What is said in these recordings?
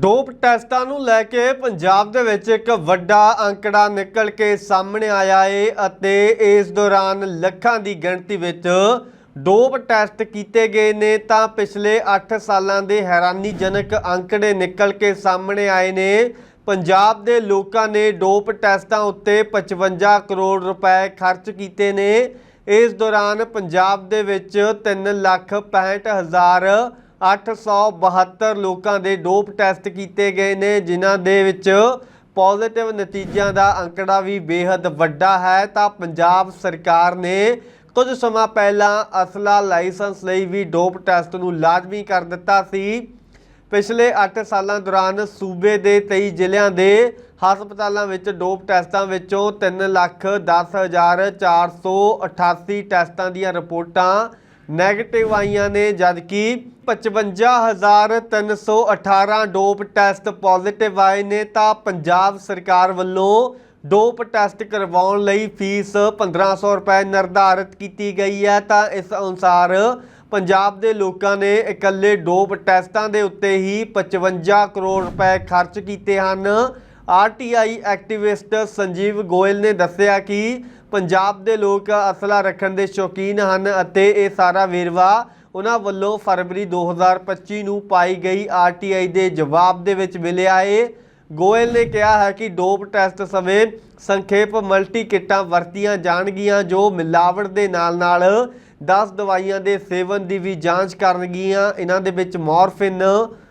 Dope ਟੈਸਟਾਂ ਨੂੰ ਲੈ ਕੇ ਪੰਜਾਬ ਦੇ ਵਿੱਚ ਇੱਕ ਵੱਡਾ ਅੰਕੜਾ ਨਿਕਲ ਕੇ ਸਾਹਮਣੇ ਆਇਆ ਏ ਅਤੇ ਇਸ ਦੌਰਾਨ ਲੱਖਾਂ ਦੀ ਗਿਣਤੀ ਵਿੱਚ ਡੋਪ ਟੈਸਟ ਕੀਤੇ ਗਏ ਨੇ ਤਾਂ ਪਿਛਲੇ 8 ਸਾਲਾਂ ਦੇ ਹੈਰਾਨੀਜਨਕ ਅੰਕੜੇ ਨਿਕਲ ਕੇ ਸਾਹਮਣੇ ਆਏ ਨੇ। ਪੰਜਾਬ ਦੇ ਲੋਕਾਂ ਨੇ ਡੋਪ ਟੈਸਟਾਂ ਉੱਤੇ 55 ਕਰੋੜ ਰੁਪਏ ਖਰਚ ਕੀਤੇ ਨੇ। ਇਸ ਦੌਰਾਨ ਪੰਜਾਬ ਦੇ ਵਿੱਚ 3 ਲੱਖ 65 ਹਜ਼ਾਰ 872 ਲੋਕਾਂ ਦੇ ਡੋਪ ਟੈਸਟ ਕੀਤੇ ਗਏ ਨੇ, ਜਿਨ੍ਹਾਂ ਦੇ ਵਿੱਚ ਪੋਜ਼ਿਟਿਵ ਨਤੀਜਿਆਂ ਦਾ ਅੰਕੜਾ ਵੀ ਬੇहद ਵੱਡਾ ਹੈ। ਤਾਂ ਪੰਜਾਬ ਸਰਕਾਰ ਨੇ ਕੁਝ ਸਮਾਂ ਪਹਿਲਾਂ ਅਸਲਾ ਲਾਇਸੈਂਸ ਲਈ ਵੀ ਡੋਪ ਟੈਸਟ ਨੂੰ ਲਾਜ਼ਮੀ ਕਰ ਦਿੱਤਾ ਸੀ। ਪਿਛਲੇ 8 ਸਾਲਾਂ ਦੌਰਾਨ ਸੂਬੇ ਦੇ 23 ਜ਼ਿਲ੍ਹਿਆਂ ਦੇ ਹਸਪਤਾਲਾਂ ਵਿੱਚ ਡੋਪ ਟੈਸਟਾਂ ਵਿੱਚੋਂ 310488 ਟੈਸਟਾਂ ਦੀਆਂ ਰਿਪੋਰਟਾਂ ਨੈਗੇਟਿਵ ਆਈਆਂ ਨੇ, ਜਦਕਿ 55318 ਡੋਪ ਟੈਸਟ ਪੋਜ਼ਿਟਿਵ ਆਏ ਨੇ, ਤਾਂ ਪੰਜਾਬ ਸਰਕਾਰ ਵੱਲੋਂ ਡੋਪ ਟੈਸਟ ਕਰਵਾਉਣ ਲਈ ਫੀਸ 1500 ਰੁਪਏ ਨਿਰਧਾਰਿਤ ਕੀਤੀ ਗਈ ਹੈ। ਤਾਂ ਇਸ ਅਨੁਸਾਰ ਪੰਜਾਬ ਦੇ ਲੋਕਾਂ ਨੇ ਇਕੱਲੇ ਡੋਪ ਟੈਸਟਾਂ ਦੇ ਉੱਤੇ ਹੀ 55 ਕਰੋੜ ਰੁਪਏ ਖਰਚ ਕੀਤੇ ਹਨ। ਆਰਟੀਆਈ ਐਕਟਿਵਿਸਟ ਸੰਜੀਵ ਗੋਇਲ ਨੇ ਦੱਸਿਆ ਕਿ ਪੰਜਾਬ ਦੇ ਲੋਕ ਅਸਲਾ ਰੱਖਣ ਦੇ ਸ਼ੌਕੀਨ ਹਨ ਅਤੇ ਇਹ ਸਾਰਾ ਵੇਰਵਾ ਉਹਨਾਂ ਵੱਲੋਂ ਫਰਵਰੀ 2025 ਨੂੰ ਪਾਈ ਗਈ ਆਰਟੀਆਈ ਦੇ ਜਵਾਬ ਦੇ ਵਿੱਚ ਮਿਲਿਆ ਏ। ਗੋਇਲ ਨੇ ਕਿਹਾ ਹੈ ਕਿ ਡੋਪ ਟੈਸਟ ਸਮੇਂ ਸੰਖੇਪ ਮਲਟੀ ਕਿੱਟਾਂ ਵਰਤੀਆਂ ਜਾਣਗੀਆਂ ਜੋ ਮਿਲਾਵਟ ਦੇ ਨਾਲ-ਨਾਲ 10 ਦਵਾਈਆਂ ਦੇ ਸੇਵਨ ਦੀ ਵੀ ਜਾਂਚ ਕਰਨਗੀਆਂ। ਇਹਨਾਂ ਦੇ ਵਿੱਚ ਮੋਰਫਿਨ,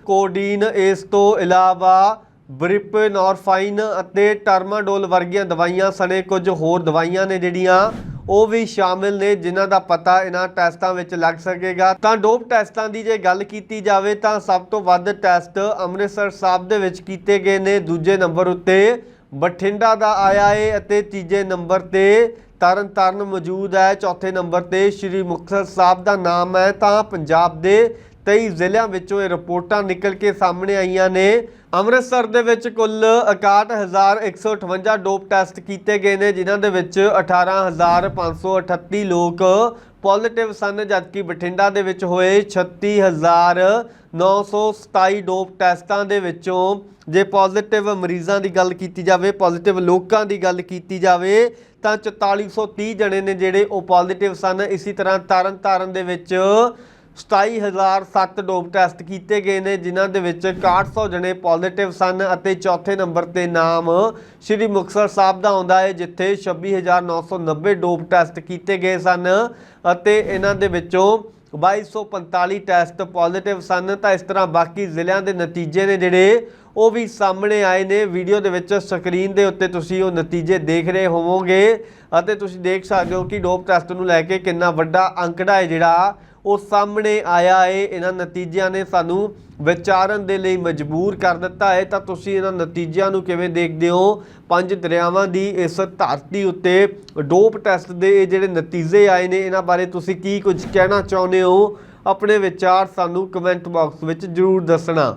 ਕੋਡੀਨ, ਇਸ ਤੋਂ ਇਲਾਵਾ ਬ੍ਰਿਪਨੋਰਫਾਈਨ ਅਤੇ ਟਰਮਾਡੋਲ ਵਰਗੀਆਂ ਦਵਾਈਆਂ ਸਣੇ ਕੁਝ ਹੋਰ ਦਵਾਈਆਂ ਨੇ ਜਿਹੜੀਆਂ ਉਹ ਵੀ ਸ਼ਾਮਿਲ ਨੇ, ਜਿਨ੍ਹਾਂ ਦਾ ਪਤਾ ਇਹਨਾਂ ਟੈਸਟਾਂ ਵਿੱਚ ਲੱਗ ਸਕੇਗਾ। ਤਾਂ ਡੋਪ ਟੈਸਟਾਂ ਦੀ ਜੇ ਗੱਲ ਕੀਤੀ ਜਾਵੇ, ਤਾਂ ਸਭ ਤੋਂ ਵੱਧ ਟੈਸਟ ਅੰਮ੍ਰਿਤਸਰ ਸਾਹਿਬ ਦੇ ਵਿੱਚ ਕੀਤੇ ਗਏ ਨੇ। ਦੂਜੇ ਨੰਬਰ ਉੱਤੇ ਬਠਿੰਡਾ ਦਾ ਆਇਆ ਏ ਅਤੇ ਤੀਜੇ ਨੰਬਰ ਤੇ ਤਰਨ ਤਰਨਤਾਰਨ ਮੌਜੂਦ ਹੈ। ਚੌਥੇ ਨੰਬਰ ਤੇ ਸ਼੍ਰੀ ਮੁਕਤਸਰ ਸਾਹਿਬ ਦਾ ਨਾਮ ਹੈ। ਤਾਂ ਪੰਜਾਬ ਦੇ 23 ਜ਼ਿਲ੍ਹਿਆਂ ਵਿੱਚੋਂ ਇਹ ਰਿਪੋਰਟਾਂ ਨਿਕਲ ਕੇ ਸਾਹਮਣੇ ਆਈਆਂ ਨੇ। ਅੰਮ੍ਰਿਤਸਰ ਦੇ ਵਿੱਚ ਕੁੱਲ 61158 ਡੋਪ ਟੈਸਟ ਕੀਤੇ ਗਏ ਨੇ, ਜਿਨ੍ਹਾਂ ਦੇ ਵਿੱਚ 18538 ਲੋਕ ਪੋਜ਼ਿਟਿਵ ਸਨ, ਜਦਕਿ ਬਠਿੰਡਾ ਦੇ ਵਿੱਚ ਹੋਏ 36927 ਡੋਪ ਟੈਸਟਾਂ ਦੇ ਵਿੱਚੋਂ ਜੇ ਪੋਜ਼ਿਟਿਵ ਮਰੀਜ਼ਾਂ ਦੀ ਗੱਲ ਕੀਤੀ ਜਾਵੇ, ਪੋਜ਼ਿਟਿਵ ਲੋਕਾਂ ਦੀ ਗੱਲ ਕੀਤੀ ਜਾਵੇ, ਤਾਂ 4430 ਜਣੇ ਨੇ ਜਿਹੜੇ ਉਹ ਪੋਜ਼ਿਟਿਵ ਸਨ। ਇਸੇ ਤਰ੍ਹਾਂ ਤਰਨਤਾਰਨ ਦੇ ਵਿੱਚ 27007 ਡੋਪ ਟੈਸਟ ਕੀਤੇ ਗਏ ਨੇ, ਜਿਨ੍ਹਾਂ ਦੇ ਵਿੱਚ 6100 ਜਣੇ ਪੋਜ਼ਿਟਿਵ ਸਨ ਅਤੇ ਚੌਥੇ ਨੰਬਰ ਤੇ ਨਾਮ ਸ਼੍ਰੀ ਮੁਕਤਸਰ ਸਾਹਿਬ ਦਾ ਆਉਂਦਾ ਹੈ, ਜਿੱਥੇ 26990 ਡੋਪ ਟੈਸਟ ਕੀਤੇ ਗਏ ਸਨ ਅਤੇ ਇਹਨਾਂ ਦੇ ਵਿੱਚੋਂ 2245 ਟੈਸਟ ਪੋਜ਼ਿਟਿਵ ਸਨ। ਤਾਂ ਇਸ ਤਰ੍ਹਾਂ ਬਾਕੀ ਜ਼ਿਲ੍ਹਿਆਂ ਦੇ ਨਤੀਜੇ ਨੇ ਜਿਹੜੇ, ਉਹ ਵੀ ਸਾਹਮਣੇ ਆਏ ਨੇ। ਵੀਡੀਓ ਦੇ ਵਿੱਚ ਸਕਰੀਨ ਦੇ ਉੱਤੇ ਤੁਸੀਂ ਉਹ ਨਤੀਜੇ ਦੇਖ ਰਹੇ ਹੋਵੋਗੇ ਅਤੇ ਤੁਸੀਂ ਦੇਖ ਸਕਦੇ ਹੋ ਕਿ ਡੋਪ ਟੈਸਟ ਨੂੰ ਲੈ ਕੇ ਕਿੰਨਾ ਵੱਡਾ ਅੰਕੜਾ ਹੈ ਜਿਹੜਾ ਉਹ ਸਾਹਮਣੇ ਆਇਆ ਏ, ਇਹਨਾਂ ਨਤੀਜਿਆਂ ਨੇ ਸਾਨੂੰ ਵਿਚਾਰਨ ਦੇ ਲਈ ਮਜਬੂਰ ਕਰ ਦਿੱਤਾ ਹੈ ਤਾਂ ਤੁਸੀਂ ਇਹਨਾਂ ਨਤੀਜਿਆਂ ਨੂੰ ਕਿਵੇਂ ਦੇਖਦੇ ਹੋ? ਪੰਜ ਦਰਿਆਵਾਂ ਦੀ ਇਸ ਧਰਤੀ ਉੱਤੇ ਡੋਪ ਟੈਸਟ ਦੇ ਇਹ ਜਿਹੜੇ ਨਤੀਜੇ ਆਏ ਨੇ, ਇਹਨਾਂ ਬਾਰੇ ਤੁਸੀਂ ਕੀ ਕੁਝ ਕਹਿਣਾ ਚਾਹੁੰਦੇ ਹੋ? ਆਪਣੇ ਵਿਚਾਰ ਸਾਨੂੰ ਕਮੈਂਟ ਬਾਕਸ ਵਿੱਚ ਜਰੂਰ ਦੱਸਣਾ।